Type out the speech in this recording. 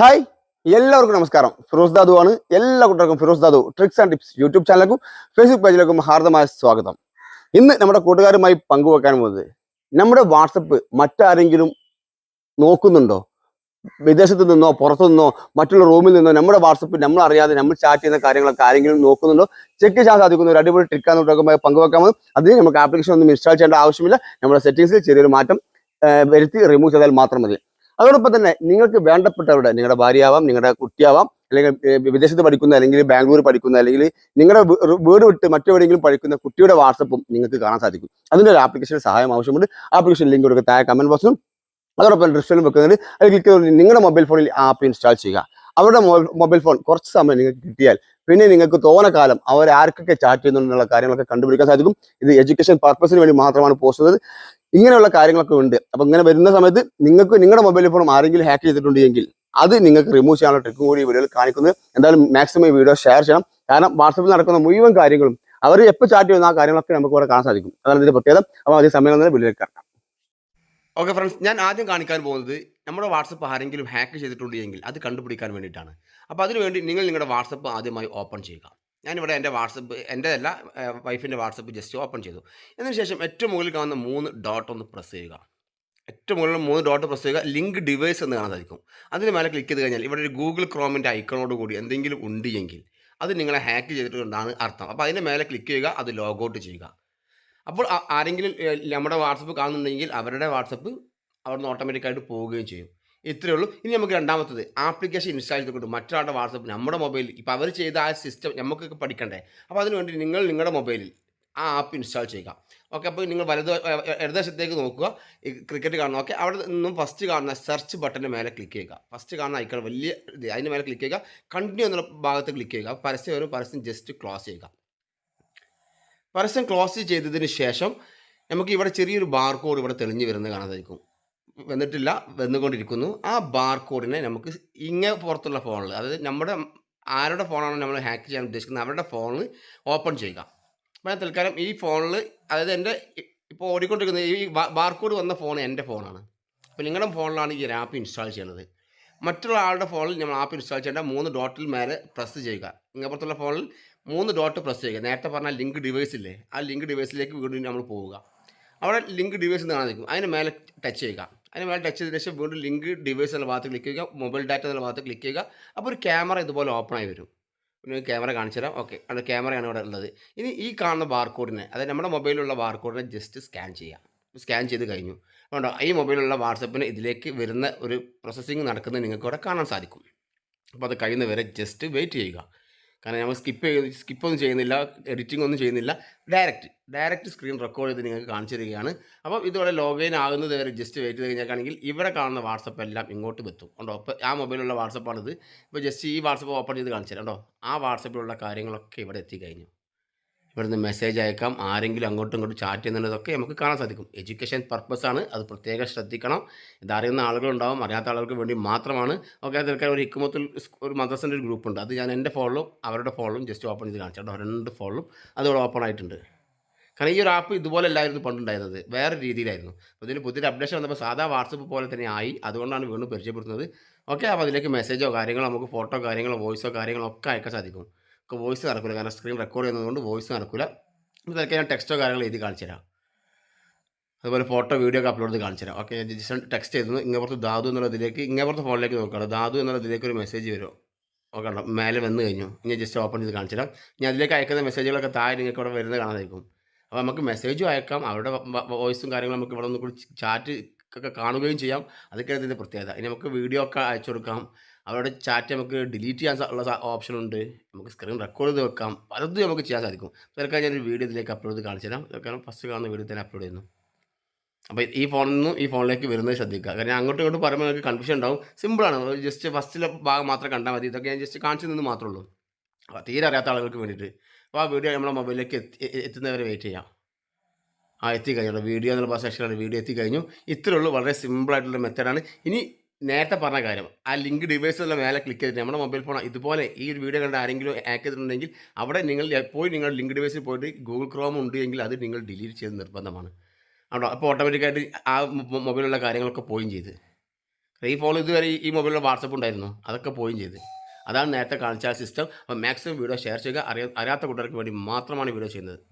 Hi എല്ലാവർക്കും നമസ്കാരം. ഫിറോസ് ദാദു ആണ്. എല്ലാ കൂട്ടർക്കും Firoz Dadu tricks and tips YouTube ചാനലിലേക്കും Facebook പേജിലേക്കും ഹാർദമായ സ്വാഗതം. ഇന്ന് നമ്മുടെ കൂട്ടുകാരുമായി പങ്കുവെക്കാൻ പോകുന്നത് നമ്മുടെ വാട്സപ്പ് മറ്റാരെങ്കിലും നോക്കുന്നുണ്ടോ? വിദേശത്ത് നിന്നോ പുറത്തു നിന്നോ മറ്റുള്ള റൂമിൽ നിന്നോ നമ്മുടെ വാട്സപ്പ് നമ്മൾ അറിയാതെ നമ്മൾ ചാറ്റ് ചെയ്യുന്ന കാര്യങ്ങളൊക്കെ ആരെങ്കിലും നോക്കുന്നുണ്ടോ? ചെക്ക് ചെയ്യാൻ സാധിക്കുന്ന. ഒരു അടിപൊളി ട്രിക്കാന്ന് കൂട്ടുകാരുമായി പങ്കുവെക്കാമെന്ന് അതിന് നമുക്ക് ആപ്ലിക്കേഷൻ ഒന്നും ഇൻസ്റ്റാൾ ചെയ്യേണ്ട ആവശ്യമില്ല. നമ്മുടെ സെറ്റിംഗ്സിൽ ചെറിയൊരു മാറ്റം വരുത്തി റിമൂവ് ചെയ്താൽ മാത്രം മതി. അതോടൊപ്പം തന്നെ നിങ്ങൾക്ക് വേണ്ടപ്പെട്ടവരുടെ നിങ്ങളുടെ ഭാര്യയാവാം നിങ്ങളുടെ കുട്ടിയാവാം അല്ലെങ്കിൽ വിദേശത്ത് പഠിക്കുന്ന അല്ലെങ്കിൽ ബാംഗ്ലൂർ പഠിക്കുന്ന അല്ലെങ്കിൽ നിങ്ങളുടെ വീട് വിട്ട് മറ്റെവിടെയെങ്കിലും പഠിക്കുന്ന കുട്ടിയുടെ വാട്സപ്പും നിങ്ങൾക്ക് കാണാൻ സാധിക്കും. അതിന്റെ ഒരു ആപ്ലിക്കേഷൻ സഹായം ആവശ്യമുണ്ട്. ആപ്ലിക്കേഷൻ ലിങ്ക് കൊടുക്കുക. താഴെ കമന്റ് ബോക്സിലും അതോടൊപ്പം ഡിസ്ക്രിപ്ഷനിലും വെക്കുന്നുണ്ട്. അത് ക്ലിക്ക് ചെയ്ത് നിങ്ങളുടെ മൊബൈൽ ഫോണിൽ ആപ്പ് ഇൻസ്റ്റാൾ ചെയ്യുക. അവരുടെ മൊബൈൽ ഫോൺ കുറച്ച് സമയം നിങ്ങൾക്ക് കിട്ടിയാൽ പിന്നെ നിങ്ങൾക്ക് തോന്ന കാലം അവർ ആർക്കൊക്കെ ചാറ്റ് ചെയ്യുന്നുള്ള കാര്യങ്ങളൊക്കെ കണ്ടുപിടിക്കാൻ സാധിക്കും. ഇത് എഡ്യൂക്കേഷൻ പർപ്പസിന് വേണ്ടി മാത്രമാണ് പോസ്റ്റ് ചെയ്തത് ഇങ്ങനെയുള്ള കാര്യങ്ങളൊക്കെ ഉണ്ട്. അപ്പൊ ഇങ്ങനെ വരുന്ന സമയത്ത് നിങ്ങൾക്ക് നിങ്ങളുടെ മൊബൈൽ ഫോൺ ആരെങ്കിലും ഹാക്ക് ചെയ്തിട്ടുണ്ടെങ്കിൽ അത് നിങ്ങൾക്ക് റിമൂവ് ചെയ്യാനുള്ള ട്രിക്കും കൂടി വീഡിയോയിൽ കാണിക്കുന്നത്. എന്തായാലും മാക്സിമം ഈ വീഡിയോ ഷെയർ ചെയ്യണം. കാരണം വാട്സപ്പിൽ നടക്കുന്ന മുഴുവൻ കാര്യങ്ങളും അവർ എപ്പോൾ ചാറ്റ് ചെയ്യുന്ന ആ കാര്യങ്ങളൊക്കെ നമുക്ക് ഇവിടെ കാണാൻ സാധിക്കും. അതാണ് ഇതിന്റെ പ്രത്യേകത. അപ്പോൾ അതേ സമയം തന്നെ വീഡിയോയിൽ കാണാം. ഓക്കെ ഫ്രണ്ട്സ് ഞാൻ ആദ്യം കാണിക്കാൻ പോകുന്നത് നമ്മുടെ വാട്സപ്പ് ആരെങ്കിലും ഹാക്ക് ചെയ്തിട്ടുണ്ടെങ്കിൽ അത് കണ്ടുപിടിക്കാൻ വേണ്ടിയിട്ടാണ്. അപ്പോൾ അതിനുവേണ്ടി നിങ്ങൾ നിങ്ങളുടെ വാട്സപ്പ് ആദ്യമായി ഓപ്പൺ ചെയ്യുക. ഞാനിവിടെ എന്റെ വാട്സപ്പ് എന്റെ അല്ല വൈഫിന്റെ വാട്സപ്പ് ജസ്റ്റ് ഓപ്പൺ ചെയ്തു. അതിന് ശേഷം ഏറ്റവും മുകളിൽ കാണുന്ന മൂന്ന് ഡോട്ട് ഒന്ന് പ്രസ് ചെയ്യുക. ഏറ്റവും മുകളിൽ മൂന്ന് ഡോട്ട് പ്രസ് ചെയ്യുക. ലിങ്ക് ഡിവൈസ് എന്ന് കാണാൻ സാധിക്കും അതിന് മേലെ ക്ലിക്ക് ചെയ്ത് കഴിഞ്ഞാൽ ഇവിടെ ഒരു ഗൂഗിൾ ക്രോമിന്റെ ഐക്കണോട് കൂടി എന്തെങ്കിലും ഉണ്ട് എങ്കിൽ അത് നിങ്ങളെ ഹാക്ക് ചെയ്തിട്ടുണ്ടെന്നാണ് അർത്ഥം. അപ്പോൾ അതിന്റെ മേലെ ക്ലിക്ക് ചെയ്യുക അത് ലോഗൗട്ട് ചെയ്യുക. അപ്പോൾ ആരെങ്കിലും നമ്മുടെ വാട്സപ്പ് കാണുന്നുണ്ടെങ്കിൽ അവരുടെ വാട്സപ്പ് അവിടുന്ന് ഓട്ടോമാറ്റിക്കായിട്ട് പോവുകയും ചെയ്യും. ഇത്രയേ ഉള്ളൂ. ഇനി നമുക്ക് രണ്ടാമത്തത് ആപ്ലിക്കേഷൻ ഇൻസ്റ്റാൾ ചെയ്തുകൊണ്ട് മറ്റൊരാളുടെ വാട്സപ്പ് നമ്മുടെ മൊബൈലിൽ. ഇപ്പോൾ അവർ ചെയ്ത ആ സിസ്റ്റം നമുക്കൊക്കെ പഠിക്കണ്ടേ? അപ്പോൾ അതിനുവേണ്ടി നിങ്ങൾ നിങ്ങളുടെ മൊബൈലിൽ ആ ആപ്പ് ഇൻസ്റ്റാൾ ചെയ്യുക. ഓക്കെ അപ്പോൾ നിങ്ങൾ വലത് ഇടതുവശത്തേക്ക് നോക്കുക. ക്രിക്കറ്റ് കാണുക. ഓക്കെ അവിടെ നിന്നും ഫസ്റ്റ് കാണുന്ന സെർച്ച് ബട്ടന്റെ മേലെ ക്ലിക്ക് ചെയ്യുക. ഫസ്റ്റ് കാണുന്ന ഐക്കൺ വലിയ ഇത് അതിന്റെ മേലെ ക്ലിക്ക് ചെയ്യുക. കണ്ടിന്യൂ എന്നുള്ള ഭാഗത്ത് ക്ലിക്ക് ചെയ്യുക. പരസ്യം വരും. പരസ്യം ജസ്റ്റ് ക്ലോസ് ചെയ്യുക. പരസ്യം ക്ലോസ് ചെയ്തതിന് ശേഷം നമുക്ക് ഇവിടെ ചെറിയൊരു ബാർ കോഡ് ഇവിടെ തെളിഞ്ഞു വരുന്നത് കാണാൻ സാധിക്കും വന്നിട്ടില്ല വന്നുകൊണ്ടിരിക്കുന്നു. ആ ബാർ കോഡിനെ നമുക്ക് ഇങ്ങനെ പുറത്തുള്ള ഫോണിൽ അതായത് നമ്മുടെ ആരുടെ ഫോണാണോ നമ്മൾ ഹാക്ക് ചെയ്യാൻ ഉദ്ദേശിക്കുന്നത് അവരുടെ ഫോണിൽ ഓപ്പൺ ചെയ്യുക. അപ്പോൾ തൽക്കാലം ഈ ഫോണിൽ അതായത് എന്റെ ഇപ്പോൾ ഓടിക്കൊണ്ടിരിക്കുന്ന ഈ ബാർ കോഡ് വന്ന ഫോൺ എന്റെ ഫോണാണ് അപ്പോൾ നിങ്ങളുടെ ഫോണിലാണ് ഈ ആപ്പ് ഇൻസ്റ്റാൾ ചെയ്യുന്നത്. മറ്റുള്ള ആളുടെ ഫോണിൽ നമ്മൾ ആപ്പ് ഇൻസ്റ്റാൾ ചെയ്യേണ്ട മൂന്ന് ഡോട്ടിൽ മേലെ പ്രസ് ചെയ്യുക. ഇങ്ങപ്പുറത്തുള്ള ഫോണിൽ മൂന്ന് ഡോട്ട് പ്രസ് ചെയ്യുക. നേരത്തെ പറഞ്ഞ ലിങ്ക് ഡിവൈസ് ഇല്ലേ ആ ലിങ്ക് ഡിവൈസിലേക്ക് വീണ്ടും നമ്മൾ പോവുക. അവിടെ ലിങ്ക് ഡിവൈസ് എന്ന് കാണിക്കും അതിന് മേലെ ടച്ച് ചെയ്യുക. അതിന് മേലെ ടച്ച് ചെയ്തതിന് ശേഷം വീണ്ടും ലിങ്ക് ഡിവൈസ് എന്നുള്ള ഭാഗത്ത് ക്ലിക്ക് ചെയ്യുക മൊബൈൽ ഡാറ്റ എന്നുള്ള ഭാഗത്ത് ക്ലിക്ക് ചെയ്യുക. അപ്പോൾ ഒരു ക്യാമറ ഇതുപോലെ ഓപ്പൺ ആയി വരും. പിന്നെ ക്യാമറ കാണിച്ചു തരാം. ഓക്കെ അത് ക്യാമറയാണ് ഇവിടെ ഉള്ളത്. ഇനി ഈ കാണുന്ന ബാർകോഡിനെ അതായത് നമ്മുടെ മൊബൈലിലുള്ള ബാർകോഡിനെ ജസ്റ്റ് സ്കാൻ ചെയ്യാം. സ്കാൻ ചെയ്ത് കഴിഞ്ഞു. അതുകൊണ്ടോ ഈ മൊബൈലിലുള്ള വാട്സപ്പിന് ഇതിലേക്ക് വരുന്ന ഒരു പ്രോസസ്സിങ് നടക്കുന്നത് നിങ്ങൾക്ക് ഇവിടെ കാണാൻ സാധിക്കും. അപ്പോൾ അത് കഴിയുന്നവരെ ജസ്റ്റ് വെയിറ്റ് ചെയ്യുക. കാരണം നമ്മൾ സ്കിപ്പ് ചെയ്ത് സ്കിപ്പൊന്നും ചെയ്യുന്നില്ല എഡിറ്റിംഗ് ഒന്നും ചെയ്യുന്നില്ല. ഡയറക്റ്റ് ഡയറക്റ്റ് സ്ക്രീൻ റെക്കോർഡ് ചെയ്ത് നിങ്ങൾക്ക് കാണിച്ചു തരികയാണ് അപ്പോൾ ഇതുപോലെ ലോഗിൻ ആകുന്നത് വരെ ജസ്റ്റ് വെയിറ്റ് ചെയ്ത് കഴിഞ്ഞാൽ ഇവിടെ കാണുന്ന വാട്സപ്പ് എല്ലാം ഇങ്ങോട്ട് എത്തും ഉണ്ടോ അപ്പോൾ ആ മൊബൈലുള്ള വാട്സപ്പാണിത് ഇപ്പോൾ ജസ്റ്റ് ഈ വാട്സപ്പ് ഓപ്പൺ ചെയ്ത് കാണിച്ചു തരാം. കേട്ടോ ആ വാട്സപ്പിലുള്ള കാര്യങ്ങളൊക്കെ ഇവിടെ എത്തിക്കഴിഞ്ഞു. ഇവിടുന്ന് മെസ്സേജ് അയക്കാം. ആരെങ്കിലും അങ്ങോട്ടും ഇങ്ങോട്ടും ചാറ്റ് ചെയ്യുന്നതൊക്കെ നമുക്ക് കാണാൻ സാധിക്കും. എഡ്യൂക്കേഷൻ പർപ്പസ് ആണ്. അത് പ്രത്യേകം ശ്രദ്ധിക്കണം. ഇതറിയുന്ന ആളുകളുണ്ടാവും. അറിയാത്ത ആളുകൾക്ക് വേണ്ടി മാത്രമാണ്. ഓക്കെ അതൊക്കെ ഒരു ഇക്കുമത്തിൽ ഒരു മദ്രസിന്റെ ഒരു ഗ്രൂപ്പ് ഉണ്ട്. അത് ഞാൻ എന്റെ ഫോണിലും അവരുടെ ഫോണിലും ജസ്റ്റ് ഓപ്പൺ ചെയ്ത് കാണിച്ചു. രണ്ട് ഫോണിലും അതിവിടെ ഓപ്പൺ ആയിട്ടുണ്ട്. കാരണം ഈ ഒരു ആപ്പ് ഇതുപോലെ അല്ലായിരുന്നു പണ്ടുണ്ടായിരുന്നത്. വേറെ രീതിയിലായിരുന്നു. അപ്പോൾ ഇതിന് പുതിയൊരു അപ്ഡേഷൻ വന്നപ്പോൾ സാധാ വാട്സപ്പ് പോലെ തന്നെ ആയി. അതുകൊണ്ടാണ് വീണ്ടും പരിചയപ്പെടുത്തുന്നത്. ഓക്കെ അപ്പോൾ അതിലേക്ക് മെസ്സേജോ കാര്യങ്ങളോ നമുക്ക് ഫോട്ടോ കാര്യങ്ങളോ വോയിസോ കാര്യങ്ങളോ ഒക്കെ അയക്കാൻ സാധിക്കും. വോയിസ് നടക്കില്ല കാരണം സ്ക്രീൻ റെക്കോർഡ് ചെയ്യുന്നതുകൊണ്ട് വോയിസ് നടക്കില്ല ഇതൊക്കെ ഞാൻ ടെക്സ്റ്റോ കാര്യങ്ങൾ എഴുതി കാണിച്ചു തരാം. അതുപോലെ ഫോട്ടോ വീഡിയോ ഒക്കെ അപ്ലോഡ് ചെയ്ത് കാണിച്ചു തരാം. ഓക്കെ ഞാൻ ജസ്റ്റ് ടെക്സ്റ്റ് ചെയ്തു. ഇങ്ങപ്പുറത്ത് ദാദു എന്നുള്ളതിലേക്ക് ഇങ്ങപ്പുറത്ത് ഫോണിലേക്ക് നോക്കണം ദാദു എന്നുള്ളതിലേക്ക് ഒരു മെസ്സേജ് വരും ഓക്കെ മേലെ വന്നു കഴിഞ്ഞു. ഞാൻ ജസ്റ്റ് ഓപ്പൺ ചെയ്ത് കാണിച്ചു തരാം. ഞാൻ അതിലേക്ക് അയക്കുന്ന മെസ്സേജുകളൊക്കെ താഴെ നിങ്ങൾക്ക് ഇവിടെ വരുന്നത് കാണാതായിരിക്കും. അപ്പോൾ നമുക്ക് മെസ്സേജും അയക്കാം. അവരുടെ വോയിസും കാര്യങ്ങളും നമുക്ക് ഇവിടെ ഒന്ന് കൂടി ചാറ്റ് ഒക്കെ കാണുകയും ചെയ്യാം. അതൊക്കെയാണ് ഇതിന്റെ പ്രത്യേകത. ഇനി നമുക്ക് വീഡിയോ ഒക്കെ അയച്ചു കൊടുക്കാം. അവരുടെ ചാറ്റ് നമുക്ക് ഡിലീറ്റ് ചെയ്യാൻ ഉള്ള ഓപ്ഷൻ ഉണ്ട്. നമുക്ക് സ്ക്രീൻ റെക്കോർഡ് ചെയ്ത് വെക്കാം. പലതും നമുക്ക് ചെയ്യാൻ സാധിക്കും. ഇതൊക്കെ ഞാനൊരു വീഡിയോ ഇതിലേക്ക് അപ്ലോഡ് ചെയ്ത് കാണിച്ചു തരാം. ഇതൊക്കെ ഫസ്റ്റ് കാണുന്ന വീഡിയോ തന്നെ അപ്ലോഡ് ചെയ്യുന്നു അപ്പോൾ ഈ ഫോണിൽ നിന്നും ഈ ഫോണിലേക്ക് വരുന്നത് ശ്രദ്ധിക്കുക. കാരണം അങ്ങോട്ടും ഇങ്ങോട്ടും പറയുമ്പോൾ നിങ്ങൾക്ക് കൺഫ്യൂഷൻ ഉണ്ടാവും. സിമ്പിളാണ് ജസ്റ്റ് ഫസ്റ്റിലെ ഭാഗം മാത്രം കണ്ടാൽ മതി. ഇതൊക്കെ ഞാൻ ജസ്റ്റ് കാണിച്ചു നിന്ന് മാത്രമേ ഉള്ളൂ. അപ്പോൾ തീരെ അറിയാത്ത ആളുകൾക്ക് വേണ്ടിയിട്ട്. അപ്പോൾ ആ വീഡിയോ നമ്മുടെ മൊബൈലിലേക്ക് എത്തി എത്തുന്നവരെ വെയിറ്റ് ചെയ്യാം. ആ എത്തിക്കഴിഞ്ഞു. വീഡിയോ എന്നുള്ള സെക്ഷനാണ് വീഡിയോ എത്തിക്കഴിഞ്ഞു. ഇത്രയുള്ളൂ വളരെ സിമ്പിളായിട്ടുള്ള മെത്തേഡാണ് ഇനി നേരത്തെ പറഞ്ഞ കാര്യം ആ ലിങ്ക് ഡിവൈസിലുള്ള മേലെ ക്ലിക്ക് ചെയ്തിട്ട് നമ്മുടെ മൊബൈൽ ഫോൺ ഇതുപോലെ ഈ ഒരു വീഡിയോ കണ്ട ആരെങ്കിലും ഹാക്ക് ചെയ്തിട്ടുണ്ടെങ്കിൽ അവിടെ നിങ്ങൾ എപ്പോഴും നിങ്ങൾ ലിങ്ക് ഡിവൈസിൽ പോയിട്ട് ഗൂഗിൾ ക്രോം ഉണ്ട് എങ്കിൽ അത് നിങ്ങൾ ഡിലീറ്റ് ചെയ്ത് നിർബന്ധമാണ്. ആണോ അപ്പോൾ ഓട്ടോമാറ്റിക്കായിട്ട് ആ മൊബൈലുള്ള കാര്യങ്ങളൊക്കെ പോയും ചെയ്ത്. ഈ ഫോൺ ഇതുവരെ ഈ- മൊബൈലിൽ വാട്സപ്പ് ഉണ്ടായിരുന്നു? അതൊക്കെ പോയും ചെയ്ത്. അതാണ് നേരത്തെ കാണിച്ച സിസ്റ്റം അപ്പോൾ മാക്സിമം വീഡിയോ ഷെയർ ചെയ്യുക. അറിയാ അറിയാത്ത കൂട്ടുകാർക്ക് വേണ്ടി മാത്രമാണ് വീഡിയോ ചെയ്യുന്നത്.